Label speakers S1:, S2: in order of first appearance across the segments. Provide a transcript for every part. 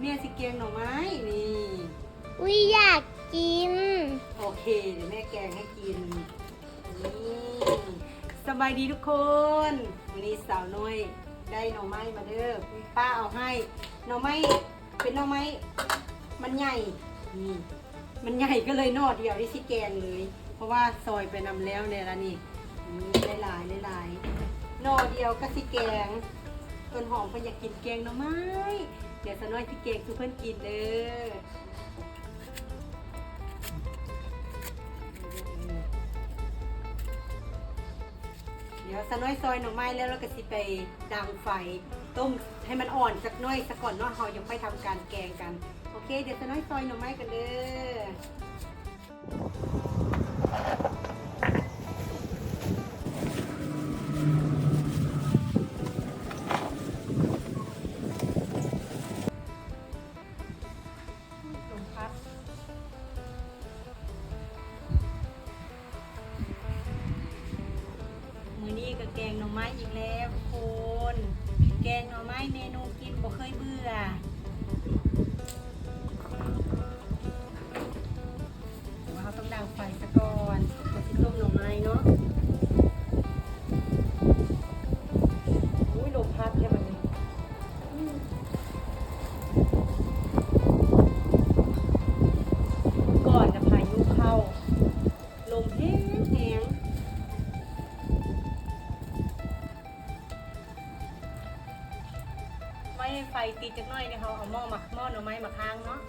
S1: แม่สิแกงหน่อไม้นี่
S2: อุ้ยอยากกิน
S1: โอเคเดี๋ยวแม่แกงให้กินนี่สบายดีทุกคนวันนี้สาวน้อยได้หน่อไม้มาเด้อป้าเอาให้หน่อไม้เป็นหน่อไม้มันใหญ่นี่มันใหญ่ก็เลยหนอเดียวที่สิแกงเลย เพราะว่าซอยไปนำแล้วเนี่ยละนี่นี่หลายๆหลายๆหน่อเดียวก็สิแกงต้นหอมเพิ่นอยากกินแกงหน่อไม้ เดี๋ยวสน้อยสิแกงทุกเพิ่นกินเด้อเดี๋ยวสน้อยซอยหน่อไม้แล้วเราก็สิไปดังไฟต้มให้มันอ่อนสักน้อยสักก่อนเนาะเรายังไปทำการแกงกัน โอเค เดี๋ยวสน้อยซอยหน่อไม้กันเด้อ แกงหน่อไม้อีกแล้วทุกคน แกงหน่อไม้เมนูกินบ่เคยเบื่อ ให้ไฟติดจักหน่อยเนี่ยเขาเอาหม้อมาหม้อหน่อไม้มาค้างเนาะ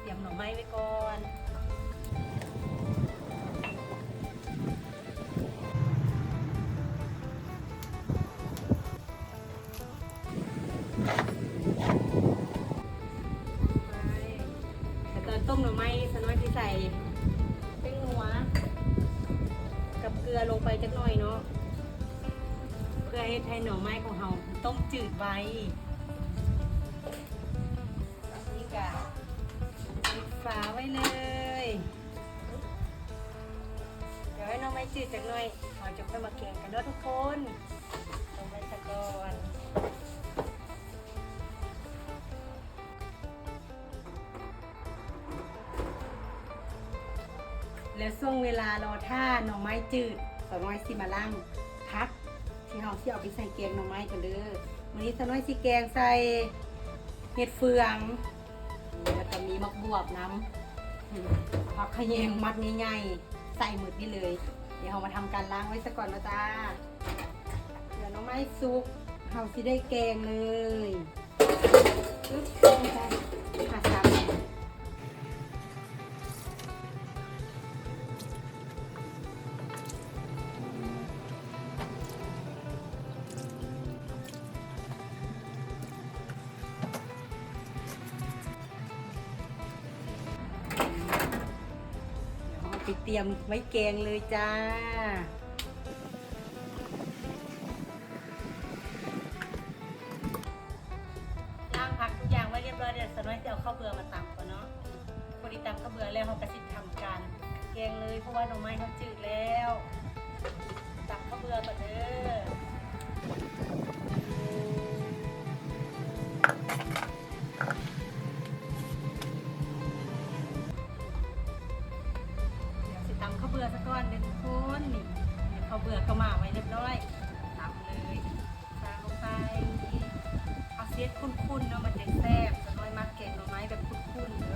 S1: เตรียมหน่อไม้ไว้ก่อนต้มหน่อไม้สน้อยที่ใส่เป็นนัว กับเกลือลงไปจักหน่อยเนาะเพื่อให้ให้หน่อไม้ของเราต้มจืดไว้ นี่กะปิดฝาไว้เลย เดี๋ยวให้น่อไม้จืดจากหน่อยเราจะค่อยมาแกงกันเด้อทุกคนลงไปสักก่อนแล้วช่วงเวลารอท่าหน่อไม้จืดสาวน้อยสิมาล่างพัก ที่เราที่เอาไปใส่แกงหน่อไม้กันเด้อวันนี้สาวน้อยสิแกงใส่ เห็ดเฟือง แล้วก็มีมักบวบน้ำผักขยงมัดง่ายๆใส่หมึดนี่เลย เดี๋ยวเรามาทำการล้างไว้ซะก่อนนะจ้า เดี๋ยวน้องไม้ซุกเราสิได้แกงเลยปึ๊บลงไปหาซ้ำ ไปเตรียมไว้แกงเลยจ้า ล้างผักทุกอย่างไว้เรียบร้อยเดี๋ยวสน้อยจะเอาข้าวเบื่อมาตำก่อนเนาะพอดีตำข้าวเบื่อแล้วเขากระสิบทำการแกงเลยเพราะว่าหน่อไม้เขาจืดแล้วตำข้าวเบื่อก่อนเด้อ อซะก้อนเด้อทุกคนนี่เดี๋ยวข้าเบื่อก็มาไว้เรียบร้อยตำเลยตามลงไปเอาเสียดคุ้นๆเนาะมันจะแซ่บจะน้อยมากเกงหน่อไม้แบบคุ้นๆเด้อ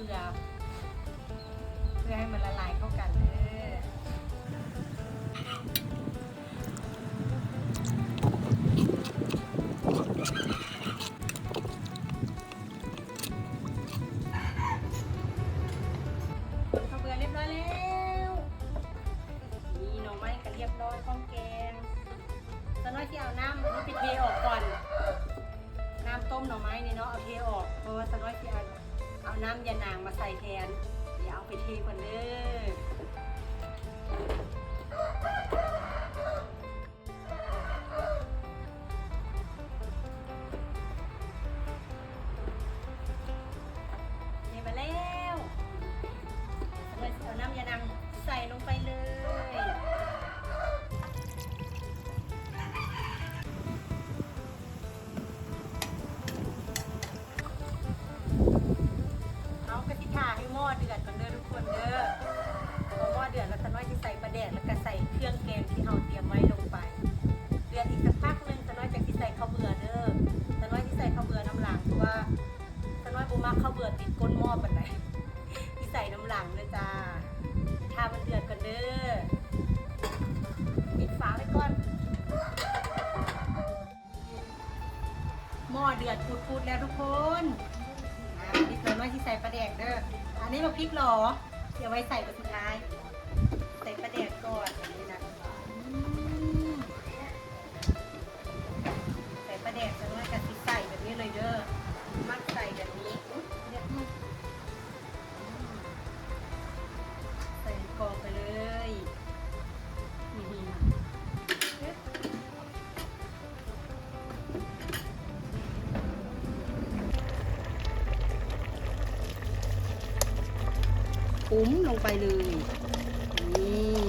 S1: ส่กับข้าวเบื่อเพื่อให้มันละลายเข้ากันเด้อข้าวเบื่อเรียบร้อยแล้ว นี่หน่อไม้ก็เรียบร้อยข้องแกงตอนน้อยที่เอาน้ำนี่ไปเทออกก่อน น้ำต้มหน่อไม้นี่เนาะเอาเทออก เพราะว่าสน้อยที่เอา เอาน้ำยานางมาใส่แทนเดี๋ยวเอาไปเทก่อนเด้อ พูดแล้วทุกคนอ่านี่เติมไว้ที่ใส่ปลาแดกเด้อ อันนี้เราพริกหรอ เดี๋ยวไว้ใส่ไปสุดท้าย ใส่ปลาแดกก่อนอย่างนี้นะใส่ปลาแดกแล้วก็ใส่แบบนี้เลยเด้อ อุ้มลงไปเลยนี่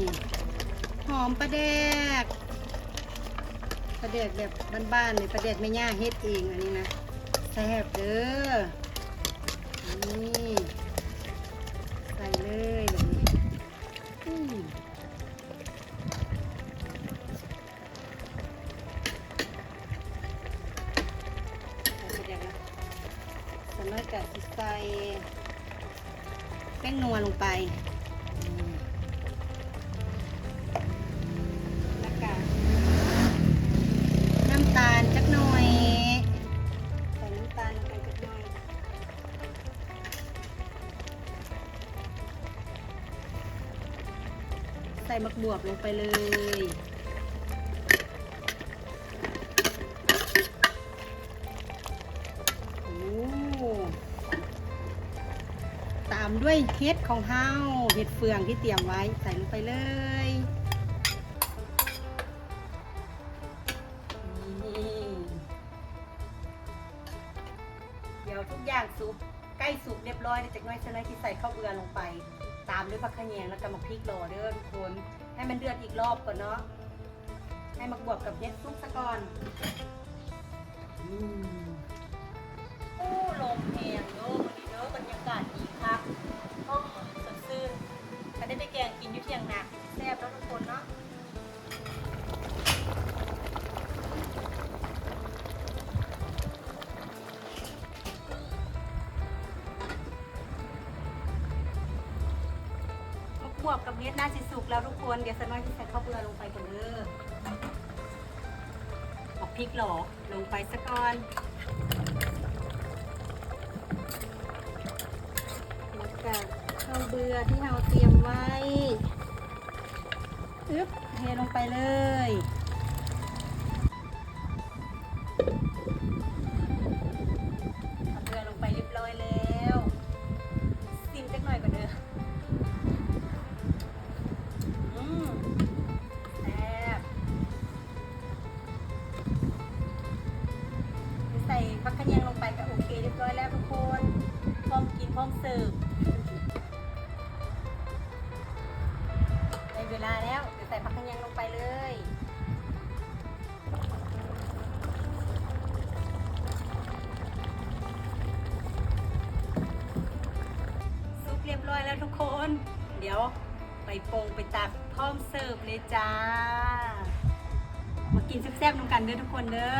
S1: หอมปลาแดกปลาแดกแบบบ้านๆเลยปลาแดกไม่ย่าเฮ็ดเองอันนี้นะแซ่บเด้อนี่ใส่เลยแบบนี้ใส่ปลาแดกนะสำหรับกะสิใส่ แป้งนัวลงไปแล้วก็น้ำตาลจักหน่อยใส่น้ำตาลลงไปจักหน่อยใส่มักบวบลงไปเลย ด้วยเห็ดของเฮาเห็ดเฟืองที่เตรียมไว้ใส่ลงไปเลยนี่เดี๋ยวทุกอย่างสุกใกล้สุกเรียบร้อยเดี๋ยวจากน้อยจะน้อยที่ใส่ข้าวเบือลงไป ตามด้วยผักขะแยงแล้วก็มาพริกรอเด้อทุกคนให้มันเดือดอีกรอบก่อนเนาะให้มาบวกกับเห็ดซุกซะก่อนอืม อยู่เที่ยงนาแซ่บแล้วทุกคนเนาะบวบกับเม็ดน่าสิสุกแล้วทุกคน เดี๋ยวสน้อยจะใส่ข้าวเบือลงไปก่อนเด้ออาพริกหรอลงไปซะก่อนแล้วก็ข้าวเบือที่เราเตรียมไว้ เทลงไปเลย ดี๋ยวไปปงไปตักพร้อมเสิร์ฟเลยจ้า มากินแซ่บๆนำกันเด้อทุกคนเด้อ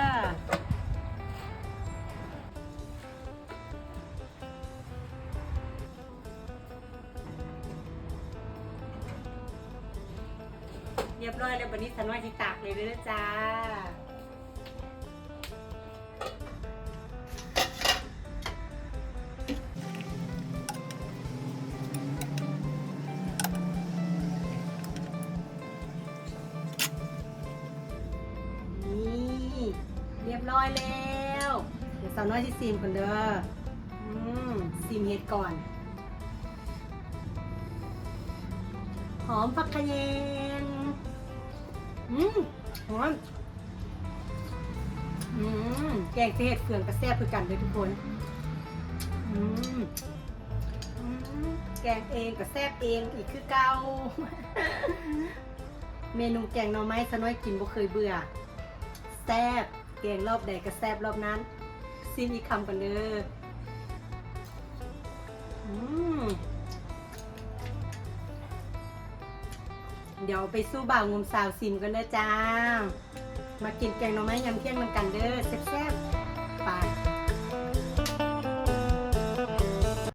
S1: เรียบร้อยแล้ววันนี้สันว่าที่ตากเลยเด้อจ้าาวน้อยที่ซีมก่อนเด้ออืมซีมเห็ดก่อน หอมผักขะแยงอืมหอมอืมแกงเห็ดเฟืองกระแซ่บคือกันเลยทุกคนอืมอืมแกงเองกับแซ่บเองอีกคือเก่าเมนูแกงหน่อไม้สน้อยกินบ่เคยเบื่อ แซ่บแกงรอบใดก็แซ่บรอบนั้น ซีมีคำกันเด้อเดี๋ยวไปสู้บ่าวงมสาวซิมกันเด้อจ้า มากินแกงหน่อไม้ยำเที่ยงนกันเด้อแซ่บ